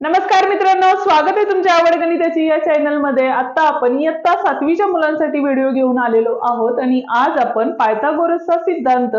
नमस्कार मित्रांनो स्वागत आहे तुमच्या आवड गणिताची या चॅनलमध्ये. आता आपण इयत्ता सातवीच्या मुलांसाठी व्हिडिओ घेऊन आलेलो आहोत आणि आज आपण पायथागोरसचा सिद्धांत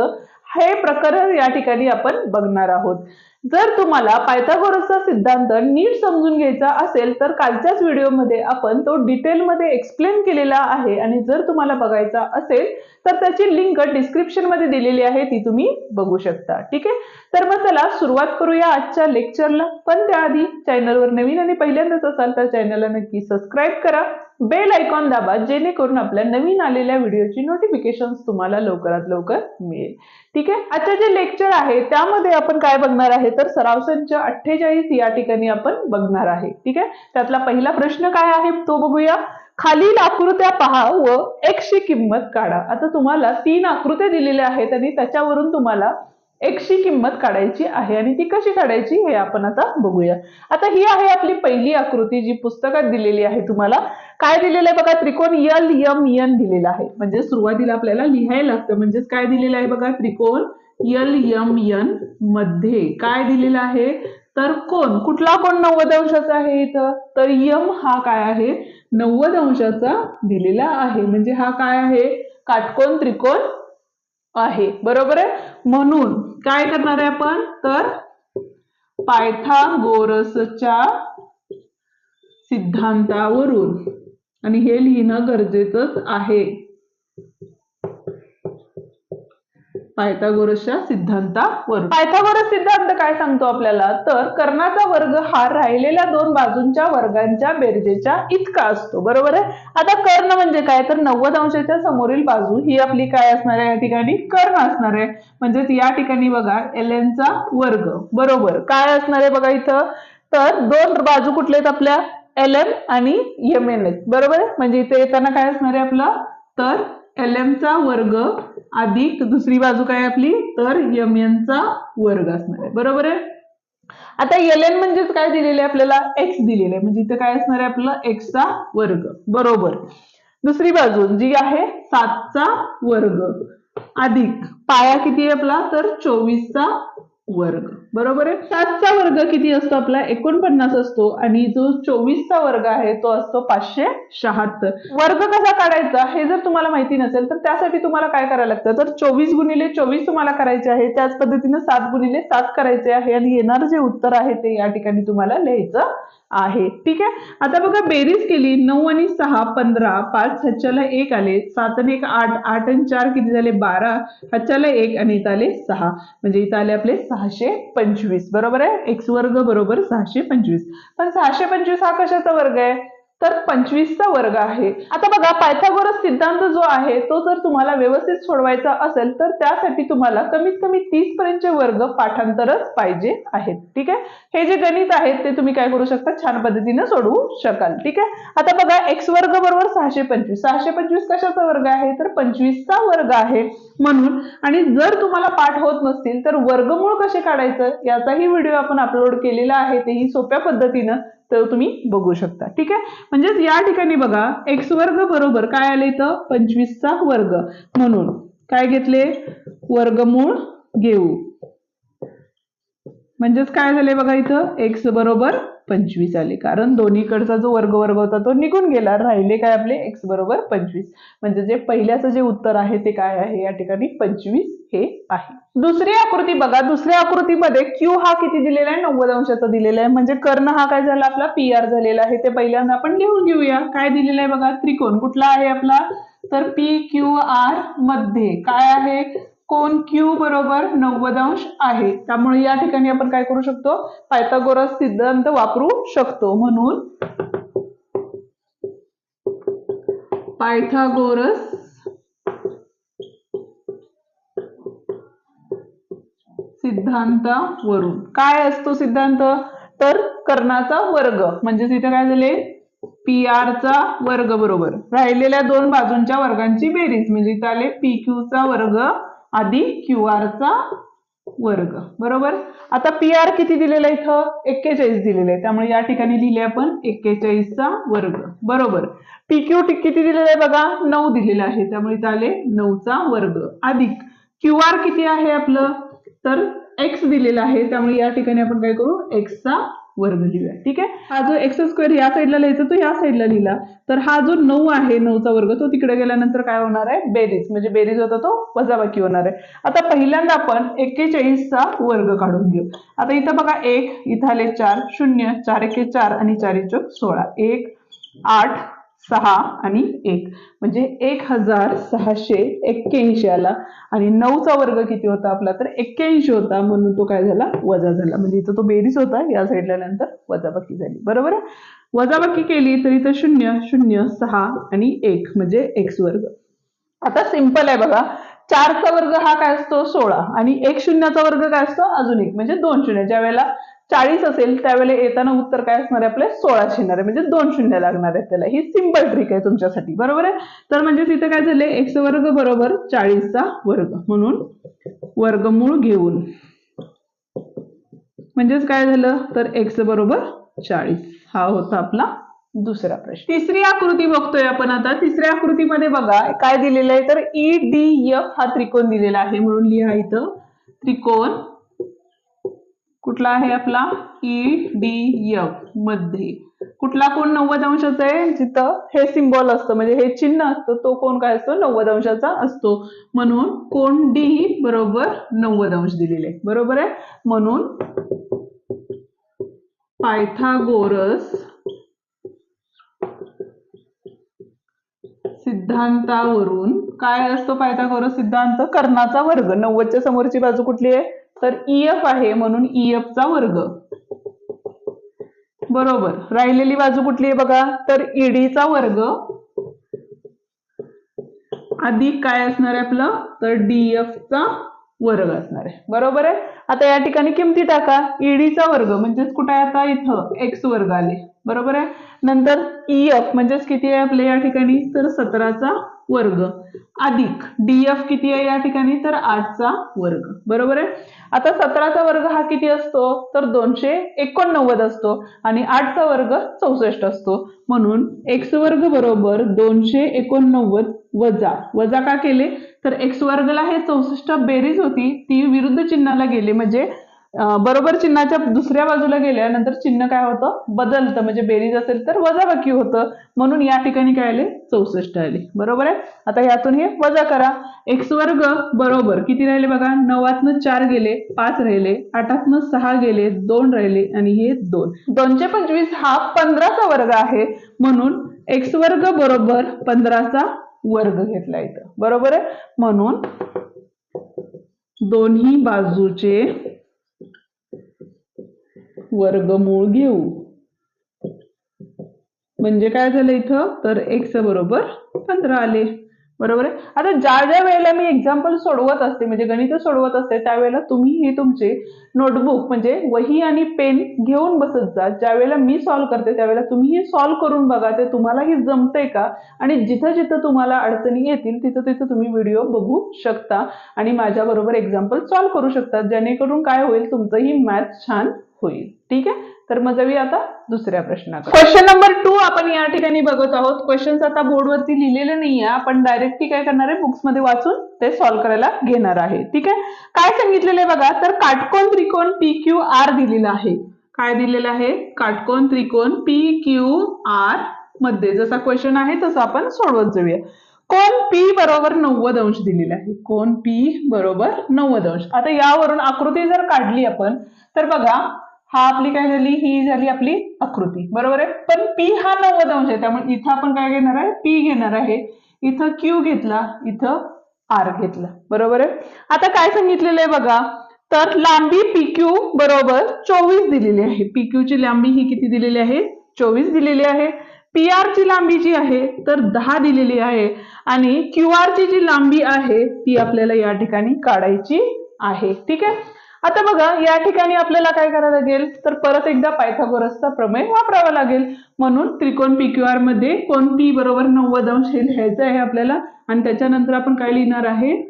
हे प्रकरण या ठिकाणी आपण बघणार आहोत. जर तुम्हाला पायथागोरसचा सिद्धांत नीट समजून घ्यायचा असेल तर कालच्याच व्हिडिओमध्ये आपण तो डिटेलमध्ये एक्सप्लेन केलेला आहे. आणि जर तुम्हाला बघायचा असेल तर त्याची लिंक डिस्क्रिप्शनमध्ये दिलेली आहे ती तुम्ही बघू शकता. ठीक आहे? तर मग चला सुरुवात करूया आजच्या लेक्चरला पण त्याआधी चॅनलवर नवीन आणि पहिल्यांदाच असाल तर चॅनलला नक्की सबस्क्राईब करा. बेल आयकॉन दाबा जेणेकरून आपल्या नवीन आलेल्या व्हिडिओची नोटिफिकेशन तुम्हाला लवकरात लवकर मिळेल. ठीक आहे? आता जे लेक्चर आहे त्यामध्ये आपण काय बघणार आहे? तर सराव संच अठ्ठेचाळीस या ठिकाणी आपण बघणार आहे. ठीक आहे? त्यातला पहिला प्रश्न काय आहे तो बघूया. खालील आकृत्या पहा व एक्सची किंमत काढा. आता तुम्हाला तीन आकृत्या दिलेल्या आहेत आणि त्याच्यावरून तुम्हाला एकशी किंमत काढायची आहे आणि ती कशी काढायची हे आपण आता बघूया. आता ही आहे आपली पहिली आकृती जी पुस्तकात दिलेली आहे तुम्हाला. काय दिलेलं आहे बघा? त्रिकोण यल यम यन दिलेला आहे. म्हणजे सुरुवातीला आपल्याला लिहायला लागतं. म्हणजेच काय दिलेलं आहे बघा? त्रिकोण यल यम यनमध्ये. काय दिलेलं आहे? तर कोण? कुठला कोण नव्वद अंशाचा आहे इथं? तर यम हा काय आहे? नव्वद अंशाचा दिलेला आहे. म्हणजे हा काय आहे? काटकोण त्रिकोण आहे. बरोबर आहे? म्हणून काय करणार आहे आपण? तर पायथागोरसच्या सिद्धांतावरून आणि हे लिहिणं गरजेचंच आहे. पायथागोरसच्या सिद्धांतावर. पायथागोरस सिद्धांत काय सांगतो आपल्याला? तर कर्णाचा वर्ग हा राहिलेल्या दोन बाजूंच्या वर्गांच्या बेरजेच्या इतका असतो. बरोबर आहे? आता कर्ण म्हणजे काय? तर नव्वद अंशाच्या समोरील बाजू ही आपली काय असणार आहे? या ठिकाणी कर्ण असणार आहे. म्हणजेच या ठिकाणी बघा एल वर्ग. बरोबर. काय असणार आहे बघा इथं? तर दोन बाजू कुठले आहेत आपल्या? एल एम आणि एम एन एच बरोबर? म्हणजे इथे येताना काय असणार आहे आपलं? तर एल चा वर्ग अधिक दुसरी बाजू काय आपली? तर एम एन चा वर्ग असणार आहे. बरोबर आहे? आता एल एन म्हणजेच काय दिलेलं आहे आपल्याला? एक्स दिलेलं आहे. म्हणजे इथं काय असणार आहे आपलं? एक्सचा वर्ग. बरोबर. दुसरी बाजू जी आहे सातचा वर्ग अधिक पाया किती आहे आपला? तर चोवीसचा वर्ग. बरोबर आहे? सातचा वर्ग किती असतो आपला? एकोणपन्नास असतो. आणि जो चोवीसचा वर्ग आहे तो असतो पाचशे शहात्तर. वर्ग कसा काढायचा? हे जर तुम्हाला माहिती नसेल तर त्यासाठी तुम्हाला काय करायला लागतं? तर चोवीस गुणिले चोवीस तुम्हाला करायचे आहे. त्याच पद्धतीने सात गुणिले सात करायचे आहे. आणि येणारं जे उत्तर आहे ते या ठिकाणी तुम्हाला लिहायचं आहे. ठीक आहे? आता बघा बेरीज केली. नऊ आणि सहा पंधरा. पाच हच्च्याला एक आले. सात आणि एक आठ. आठ आणि चार किती झाले? बारा. हच्च्याला एक आणि इथं आले सहा. म्हणजे इथं आले आपले सहाशे पंचवीस. बरोबर आहे? एक्स वर्ग बरोबर सहाशे पंचवीस. पण सहाशे पंचवीस हा कशाचा वर्ग आहे? तर पंचवीसचा वर्ग आहे. आता बघा पायथागोरस सिद्धांत जो आहे तो जर तुम्हाला व्यवस्थित सोडवायचा असेल तर त्यासाठी तुम्हाला कमीत कमी तीस पर्यंतचे वर्ग पाठांतरच पाहिजे आहेत. ठीक आहे? हे जे गणित आहेत ते तुम्ही काय करू शकता? छान पद्धतीने सोडवू शकाल. ठीक आहे? आता बघा एक्स वर्ग बरोबर सहाशे पंचवीस. सहाशे पंचवीस कशाचा वर्ग आहे? तर पंचवीसचा वर्ग आहे. म्हणून आणि जर तुम्हाला पाठ होत नसतील तर वर्गमूळ कसे काढायचं? याचाही व्हिडिओ आपण अपलोड केलेला आहे तेही सोप्या पद्धतीनं. तर तुम्ही बघू शकता. ठीक आहे? म्हणजेच या ठिकाणी बघा एक्स वर्ग बरोबर काय आले इथं? पंचवीसचा वर्ग. म्हणून काय घेतले? वर्गमूळ घेऊ. म्हणजेच काय झाले बघा इथं? एक्स बरोबर पंचवीस आले. कारण दोन्हीकडचा जो वर्ग वर्ग होता तो निघून गेला. राहिले काय आपले? एक्स बरोबर पंचवीस. म्हणजे जे पहिल्याचं जे उत्तर आहे ते काय आहे? या ठिकाणी पंचवीस हे आहे. दुसरी आकृती बघा. दुसऱ्या आकृतीमध्ये क्यू हा किती दिलेला आहे? नव्वद अंशाचा दिलेला आहे. म्हणजे कर्ण हा काय झाला? आपला पी आर झालेला आहे. ते पहिल्यांदा आपण लिहून घेऊया. काय दिलेलं आहे बघा? त्रिकोण. कुठला आहे आपला? तर पी क्यू आरमध्ये. काय आहे? कोण क्यू बरोबर नव्वद अंश आहे. त्यामुळे या ठिकाणी आपण काय करू शकतो? पायथागोरस सिद्धांत वापरू शकतो. म्हणून पायथागोरस सिद्धांतावरून. काय असतो सिद्धांत? तर कर्णाचा वर्ग. म्हणजेच इथे काय झाले? पी आर चा वर्ग बरोबर. राहिलेल्या दोन बाजूंच्या वर्गांची बेरीज. म्हणजे इथे आले पी चा वर्ग अधिक क्यू आरचा वर्ग. बरोबर? आता पी आर किती दिलेला आहे इथं? एक्केचाळीस दिलेलं आहे. त्यामुळे या ठिकाणी लिहिले आपण एक्केचाळीसचा वर्ग. बरोबर? पी क्यू किती दिलेला आहे बघा? नऊ दिलेलं आहे. त्यामुळे इथं आले नऊचा वर्ग. अधिक क्यू आर किती आहे आपलं? तर एक्स दिलेला आहे. त्यामुळे या ठिकाणी आपण काय करू? एक्सचा वर्ग लिहूया ठीक आहे? हा जो एक्स स्क्वेअर या साईडला लिहायचा तो या साईडला लिहिला. तर हा जो नऊ आहे नऊचा वर्ग तो तिकडे गेल्यानंतर काय होणार आहे? बेरीज. म्हणजे बेरीज होता तो वजाबाकी होणार आहे. आता पहिल्यांदा आपण एक्केचाळीसचा वर्ग काढून घेऊ. आता इथं बघा एक इथं आले चार शून्य चार एके चार आणि चार एक सोळा. एक आठ सहा आणि एक. म्हणजे एक हजार सहाशे एक्क्याऐंशी आला. आणि नऊचा वर्ग किती होता आपला? तर एक्क्याऐंशी होता. म्हणून तो काय झाला? वजा झाला. म्हणजे इथं तो बेरीज होता. या साईडला नंतर वजाबाकी झाली. बरोबर आहे? वजाबाकी केली तर इथं शून्य शून्य सहा आणि एक. म्हणजे एक्स वर्ग. आता सिंपल आहे बघा. चारचा वर्ग हा काय असतो? सोळा. आणि एक शून्याचा वर्ग काय असतो? अजून एक. म्हणजे दोन शून्य. ज्या वेळेला चाळीस असेल त्यावेळेला येताना उत्तर काय असणार आहे आपले? सोळाशे येणार आहे. म्हणजे दोन शून्य लागणार आहेत त्याला. ही सिंपल ट्रिक आहे तुमच्यासाठी. बरोबर आहे? तर म्हणजे तिथे काय झाले? एक्स वर्ग बरोबर चाळीसचा वर्ग. म्हणून वर्गमूळ घेऊन म्हणजेच काय झालं? तर एक्स बरोबर चाळीस. हा होता आपला दुसरा प्रश्न. तिसरी आकृती बघतोय आपण आता. तिसऱ्या आकृतीमध्ये बघा काय दिलेलं आहे? तर ई डी एफ हा त्रिकोण दिलेला आहे. म्हणून लिहा इथं. त्रिकोण कुठला आहे आपला? ई डी एफमध्ये. कुठला कोण नव्वद अंशाचा आहे? जिथं हे सिम्बॉल असतं म्हणजे हे चिन्ह असतं तो कोण काय असतो? नव्वद अंशाचा असतो. म्हणून कोण डी बरोबर नव्वद अंश दिलेले बरोबर आहे? म्हणून पायथागोरस सिद्धांतावरून काय असतो पायथागोरस सिद्धांत? कर्णाचा वर्ग. नव्वदच्या समोरची बाजू कुठली आहे? तर ईएफ आहे म्हणून ईएफचा चा वर्ग. बरोबर. राहिलेली बाजू कुठली आहे बघा? तर ईडीचा वर्ग. अधिक काय असणार आहे आपलं? तर डीएफ चा वर्ग असणार आहे. बरोबर आहे? आता या ठिकाणी किमती टाका. ईडीचा वर्ग म्हणजेच कुठे आहे आता? इथं. एक्स वर्ग आले. बरोबर आहे? नंतर ईएफ म्हणजेच किती आहे आपले या ठिकाणी? तर सतराचा वर्ग. अधिक डीएफ किती आहे या ठिकाणी? तर आठचा वर्ग. बरोबर आहे? आता सतराचा वर्ग हा किती असतो? तर दोनशे एकोणनव्वद असतो. आणि आठचा वर्ग चौसष्ट असतो. म्हणून एक्स वर्ग बरोबर दोनशे एकोणनव्वद वजा. वजा का केले? तर एक्स वर्गला हे चौसष्ट बेरीज होती ती विरुद्ध चिन्हाला गेली. म्हणजे बरोबर चिन्हाच्या दुसऱ्या बाजूला गेल्यानंतर चिन्ह काय होतं? बदलतं. म्हणजे बेरीज असेल तर वजाबाकी होतं. म्हणून या ठिकाणी काय आले? चौसष्ट आले. बरोबर आहे? आता यातून हे वजा करा. एक्स वर्ग बरोबर किती राहिले बघा? नवातनं चार गेले पाच राहिले आठातनं सहा गेले दोन राहिले आणि हे दोन. दोनशे पंचवीस हा पंधराचा वर्ग आहे. म्हणून एक्स वर्ग बरोबर पंधराचा वर्ग घेतला इथं. बरोबर आहे? म्हणून दोन्ही बाजूचे वर्गमूळ घेऊ. म्हणजे काय झालं इथं? तर एक्स बरोबर पंधरा आले. बरोबर आहे? आता ज्या ज्या वेळेला मी एक्झाम्पल सोडवत असते म्हणजे गणित सोडवत असते त्यावेळेला तुम्ही हे तुमचे नोटबुक म्हणजे वही आणि पेन घेऊन बसत जा. ज्या वेळेला मी सॉल्व्ह करते त्यावेळेला तुम्ही हे सॉल्व्ह करून बघा ते तुम्हालाही जमतंय का? आणि जिथं जिथं तुम्हाला अडचणी येतील तिथं तिथं तुम्ही व्हिडिओ बघू शकता आणि माझ्याबरोबर एक्झाम्पल सॉल्व्ह करू शकता. जेणेकरून काय होईल तुमचंही मॅथ छान होईल. ठीक आहे? तर मग जाऊया आता दुसऱ्या प्रश्नाकडे. क्वेश्चन नंबर टू आपण या ठिकाणी बघत आहोत. क्वेश्चन्स आता बोर्डवरती लिहिलेले नाहीये. आपण डायरेक्टली काय करणार आहे? बुक्समध्ये वाचून ते सॉल्व्ह करायला घेणार आहे. ठीक आहे? काय सांगितलेलं आहे बघा? तर काटकोन त्रिकोण पी क्यू आर दिलेला आहे. काय दिलेलं आहे? काटकोन त्रिकोण पी क्यू आरमध्ये. जसा क्वेश्चन आहे तसं आपण सोडवत जाऊया. कोण पी बरोबर नव्वद अंश दिलेला आहे? कोण पी बरोबर नव्वद अंश? आता यावरून आकृती जर काढली आपण तर बघा हा आपली काय झाली? ही झाली आपली आकृती. बरोबर आहे? पण पी हा नव्वद अंश आहे. त्यामुळे इथं आपण काय घेणार आहे? पी घेणार आहे. इथं क्यू घेतला इथं आर घेतला. बरोबर आहे? आता काय सांगितलेलं आहे बघा? तर लांबी पी क्यू बरोबर चोवीस दिलेली आहे. पी क्यू ची लांबी ही किती दिलेली आहे? चोवीस दिलेली आहे. पी आर ची लांबी जी आहे तर दहा दिलेली आहे. आणि क्यू आर ची जी लांबी आहे ती आपल्याला या ठिकाणी काढायची आहे. ठीक आहे? आता बघा या ठिकाणी आपल्याला काय करावं लागेल? तर परत एकदा पायथागोरसचा प्रमेय वापरावा लागेल. म्हणून त्रिकोण पी क्यू आरमध्ये कोण पी बरोबर नव्वद अंश हे लिहायचं आहे आपल्याला. आणि त्याच्यानंतर आपण काय लिहिणार आहे?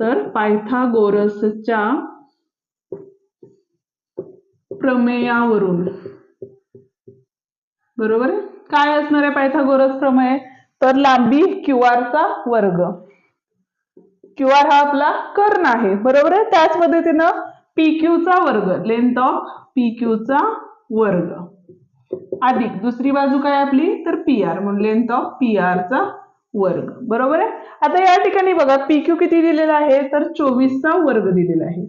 तर पायथागोरसच्या प्रमेयावरून. बरोबर काय असणार आहे पायथागोरस प्रमेय? तर लांबी क्यू चा वर्ग. क्यू आर हा आपला कर्ण आहे. बरोबर आहे? त्याच पद्धतीनं पी चा वर्ग. लेंथ ऑफ पी वर्ग. अधिक. दुसरी बाजू काय आपली? तर पी आर म्हणून लेंथ ऑफ पी आरचा वर्ग. बरोबर आहे? आता या ठिकाणी बघा पी क्यू किती दिलेला आहे? तर चोवीसचा वर्ग दिलेला आहे.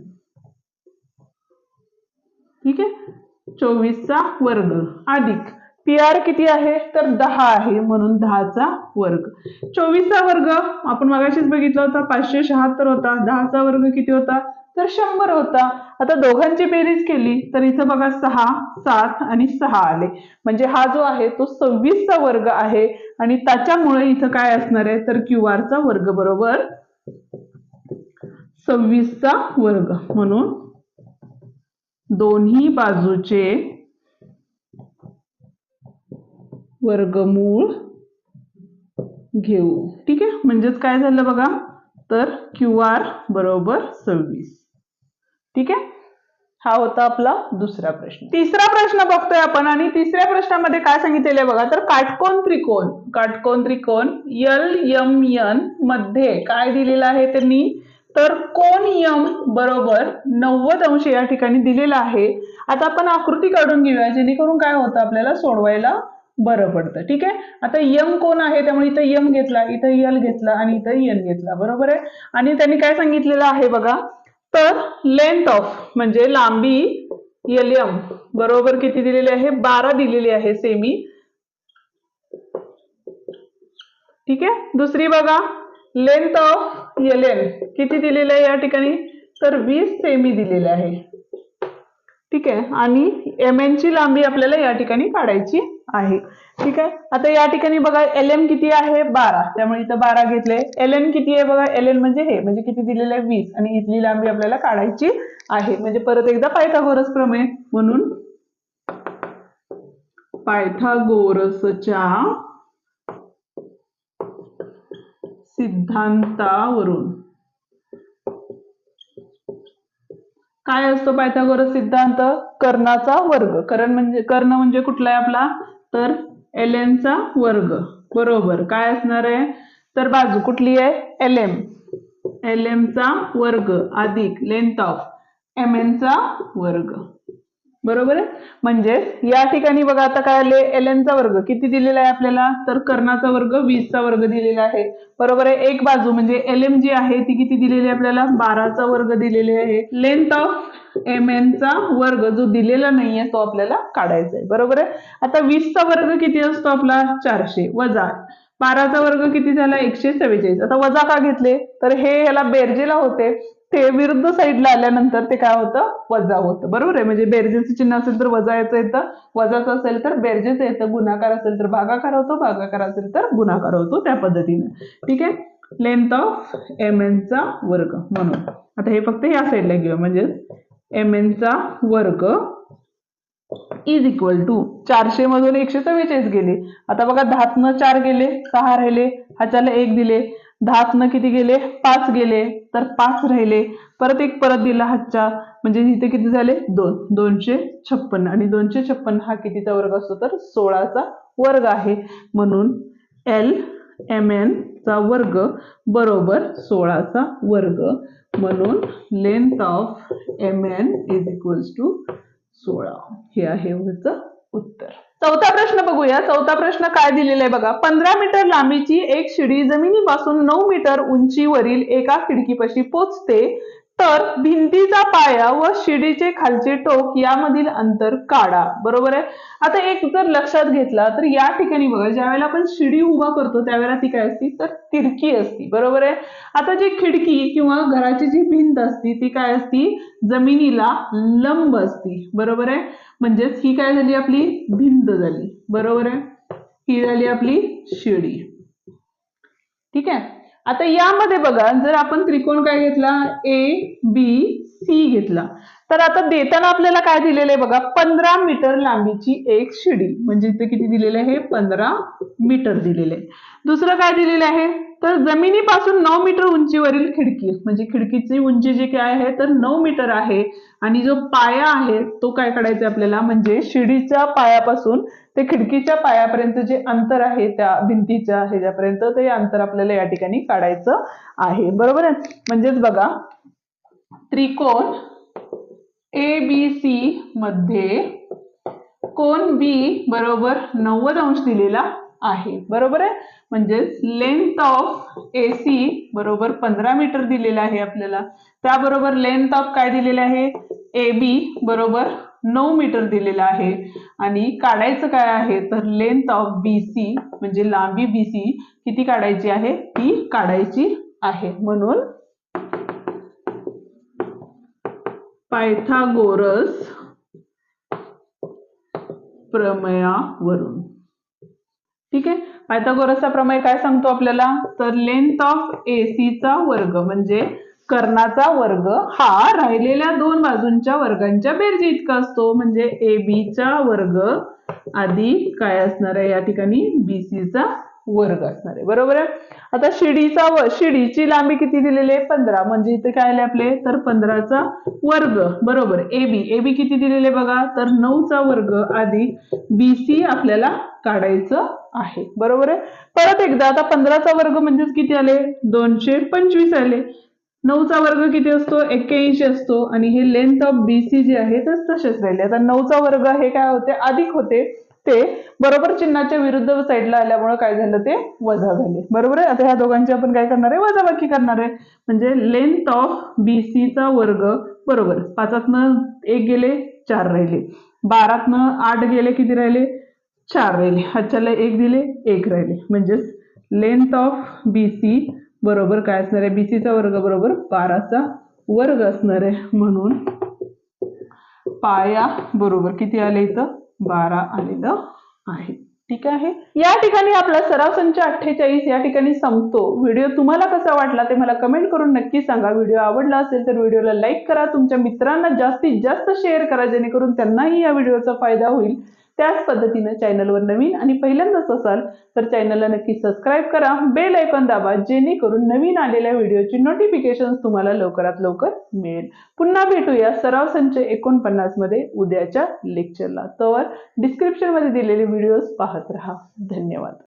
ठीक आहे? चोवीसचा वर्ग. अधिक. पी आर किती आहे? तर दहा आहे म्हणून दहाचा वर्ग. चोवीसचा वर्ग. आपण मगाशीच बघितला होता पाचशे शहात्तर होता. दहाचा वर्ग किती होता? तर शंभर होता. आता दोघांची बेरीज केली तर इथं बघा सहा सात आणि सहा आले. म्हणजे हा जो आहे तो सव्वीसचा वर्ग आहे. आणि त्याच्यामुळे इथं काय असणार आहे? तर क्यू आरचा वर्ग बरोबर. सव्वीसचा वर्ग. म्हणून दोन्ही बाजूचे वर्गमूळ घेऊ. ठीक आहे? म्हणजेच काय झालं बघा? तर क्यू आर बरोबर सव्वीस. ठीक आहे? हा होता आपला दुसरा प्रश्न. तिसरा प्रश्न बघतोय आपण आणि तिसऱ्या प्रश्नामध्ये काय सांगितलेलं आहे बघा तर काटकोन त्रिकोण काटकोन त्रिकोण यल यम यनमध्ये काय दिलेलं आहे त्यांनी? तर कोण यम बरोबर नव्वद अंश या ठिकाणी दिलेला आहे. आता आपण आकृती काढून घेऊया जेणेकरून काय होतं आपल्याला सोडवायला बरं पडतं ठीक आहे? आता यम कोण आहे? त्यामुळे इथं यम घेतला इथं यल घेतला आणि इथं यन घेतला बरोबर आहे? आणि त्यांनी काय सांगितलेलं आहे बघा तर लेंथ ऑफ म्हणजे लांबी एल बरोबर किती दिलेली आहे? बारा दिलेली आहे सेमी ठीक आहे? दुसरी बघा. लेंथ ऑफ एल एन किती दिलेलं आहे या ठिकाणी? तर वीस सेमी दिलेले आहे. ठीक आहे? आणि एम ची लांबी आपल्याला या ठिकाणी काढायची आहे. ठीक आहे? आता या ठिकाणी बघा एल एम किती आहे? बारा. त्यामुळे इथं बारा घेतले. एल एन किती आहे बघा? एल एन म्हणजे हे. म्हणजे किती दिलेलं आहे? वीस. आणि इथली लांबी आपल्याला काढायची आहे. म्हणजे परत एकदा पायथागोरस प्रमेय म्हणून पायथागोरसच्या सिद्धांतावरून. काय असतो पायथागोरस सिद्धांत? कर्णाचा वर्ग. कर्ण म्हणजे कर्ण म्हणजे कुठला आहे आपला? तर एल चा वर्ग. बरोबर. काय असणार आहे? तर बाजू कुठली आहे? एल एम एल एम चा वर्ग. अधिक लेंथ ऑफ एम एन चा वर्ग. बरोबर आहे? म्हणजे या ठिकाणी बघा आता काय आले? एल चा वर्ग किती दिलेला आहे आपल्याला? तर कर्णाचा वर्ग वीसचा वर्ग दिलेला आहे. बरोबर आहे? एक बाजू म्हणजे एल एम जी आहे ती किती दिलेली आहे आपल्याला? बाराचा वर्ग दिलेली आहे. लेंथ ऑफ एम एनचा वर्ग जो दिलेला नाहीये तो आपल्याला काढायचा आहे. बरोबर आहे? आता वीसचा वर्ग किती असतो आपला? चारशे. वजा बाराचा वर्ग किती झाला? एकशे सव्वेचाळीस आता वजा का घेतले? तर हे याला बेरजेला होते. ते विरुद्ध साईडला आल्यानंतर ते काय होतं? वजा होतं. बरोबर आहे? म्हणजे बेरजेचं चिन्ह असेल तर वजा याचं येतं. वजाचं असेल तर बेरजेचं येतं. गुणाकार असेल तर भागाकार होतो. भागाकार असेल तर गुणाकार होतो त्या पद्धतीने. ठीक आहे? लेंथ ऑफ एम एन चा वर्ग म्हणून. आता हे फक्त या साईडला घेऊया. म्हणजे एम एन चा वर्ग इज इक्वल टू चारशे मधून एकशे चव्वेचाळीस गेले. आता बघा दहातनं चार गेले सहा राहिले. ह्याच्याला एक दिले. दहातनं किती गेले? पाच गेले. तर पाच राहिले. परत एक परत दिला हातच्या. म्हणजे इथे किती झाले? दोन. दोनशे छप्पन्न आणि दोनशे छप्पन्न हा कितीचा वर्ग असतो? तर सोळाचा वर्ग आहे. म्हणून एल एम एन चा वर्ग बरोबर सोळाचा वर्ग. म्हणून length of M N is equals to सोळा. हे आहे ह्याचं उत्तर. चौथा प्रश्न बघूया. चौथा प्रश्न काय दिलेला आहे बघा. पंधरा मीटर लांबीची एक शिडी जमिनीपासून नऊ मीटर उंचीवरील एका खिडकीपाशी पोचते. तर भिंतीचा पाया व शिडीचे खालचे टोक यामधील अंतर काढा. बरोबर आहे? आता एक जर लक्षात घेतला तर या ठिकाणी बघा ज्यावेळेला आपण शिडी उभा करतो त्यावेळेला ती काय असती? तर तिरकी असती. बरोबर आहे? आता जी खिडकी किंवा घराची जी भिंत असती ती काय असती? जमिनीला लंब असती. बरोबर आहे? म्हणजेच ही काय झाली आपली? भिंत झाली. बरोबर आहे? ही झाली आपली शिडी. ठीक आहे? आता यामध्ये बघा जर आपण त्रिकोण काय घेतला? ए बी सी घेतला. तर आता देताना आपल्याला काय दिलेलं आहे बघा पंधरा मीटर लांबीची एक शिडी. म्हणजे इथे किती दिलेलं आहे? पंधरा मीटर दिलेले आहे. दुसरं काय दिलेलं आहे? तर जमिनीपासून नऊ मीटर उंचीवरील खिडकी. म्हणजे खिडकीची उंची जी काय आहे तर नऊ मीटर आहे. आणि जो पाया आहे तो काय काढायचा आपल्याला? म्हणजे शिडीच्या पायापासून ते खिडकीच्या पायापर्यंत जे अंतर आहे त्या भिंतीच्या ह्याच्यापर्यंत ते अंतर आपल्याला या ठिकाणी काढायचं आहे. बरोबर आहे? म्हणजेच बघा त्रिकोण ए बी सी मध्ये कोण बी बरोबर नव्वद अंश दिलेला आहे. बरोबर आहे? म्हणजेच लेंथ ऑफ ए सी बरोबर पंधरा मीटर दिलेला आहे आपल्याला. त्याबरोबर लेंथ ऑफ काय दिलेलं आहे? ए बी बरोबर नऊ मीटर दिलेला आहे. आणि काढायचं काय आहे? तर लेंथ ऑफ बी सी म्हणजे लांबी बी सी किती काढायची आहे? ती काढायची आहे. म्हणून पायथागोरस प्रमेयावरून. ठीक? आहे पायथागोरसचा प्रमेय काय सांगतो आपल्याला? तर लेंथ ऑफ एसीचा वर्ग म्हणजे कर्णाचा वर्ग हा राहिलेल्या दोन बाजूंच्या वर्गांच्या बेरजे इतका असतो. म्हणजे ए बीचा वर्ग आधी काय असणार आहे? या ठिकाणी बीसीचा वर्ग असणार आहे. बरोबर आहे? आता शिडीचा व शिडीची लांबी किती दिलेली आहे? पंधरा. म्हणजे इथे काय आले आपले? तर पंधराचा वर्ग. बरोबर. A B. ए बी किती दिलेले बघा? तर नऊचा वर्ग अधिक बी सी आपल्याला काढायचं आहे. बरोबर आहे? परत एकदा आता पंधराचा वर्ग म्हणजेच किती आले? दोनशे पंचवीस आले. नऊचा वर्ग किती असतो? एक्क्याऐंशी असतो. आणि हे लेंथ ऑफ बी सी जे आहे तर तसेच राहिले. आता नऊचा वर्ग हे काय होते? अधिक होते. ते बरोबर चिन्हाच्या विरुद्ध साईडला आल्यामुळे काय झालं ते वजा झाले. बरोबर आहे? आता ह्या दोघांची आपण काय करणार आहे? वजाबाकी करणार आहे. म्हणजे लेंथ ऑफ बी चा वर्ग बरोबर. पाचातनं एक गेले चार राहिले. बारातनं आठ गेले किती राहिले? चार राहिले. हातच्याला एक दिले एक राहिले. म्हणजेच लेंथ ऑफ बी सी बरोबर काय असणार आहे? बी चा वर्ग बरोबर बाराचा वर्ग असणार आहे. म्हणून पाया बरोबर किती आले इथं? बारा आलेलं आहे. ठीक आहे? या ठिकाणी आपला सराव संच अठ्ठेचाळीस या ठिकाणी संपतो. व्हिडिओ तुम्हाला कसा वाटला ते मला कमेंट करून नक्की सांगा. व्हिडिओ आवडला असेल तर व्हिडिओला लाईक करा. तुमच्या मित्रांना जास्तीत जास्त शेअर करा जेणेकरून त्यांनाही या व्हिडिओचा फायदा होईल. त्याच पद्धतीनं चॅनलवर नवीन आणि पहिल्यांदाच असाल तर चॅनलला नक्की सबस्क्राईब करा. बेल ऐकॉन दाबा जेणेकरून नवीन आलेल्या व्हिडिओची नोटिफिकेशन तुम्हाला लवकरात लवकर मिळेल. पुन्हा भेटूया सराव संच एकोणपन्नासमध्ये उद्याच्या लेक्चरला तर डिस्क्रिप्शनमध्ये दिलेले व्हिडिओज पाहत राहा. धन्यवाद.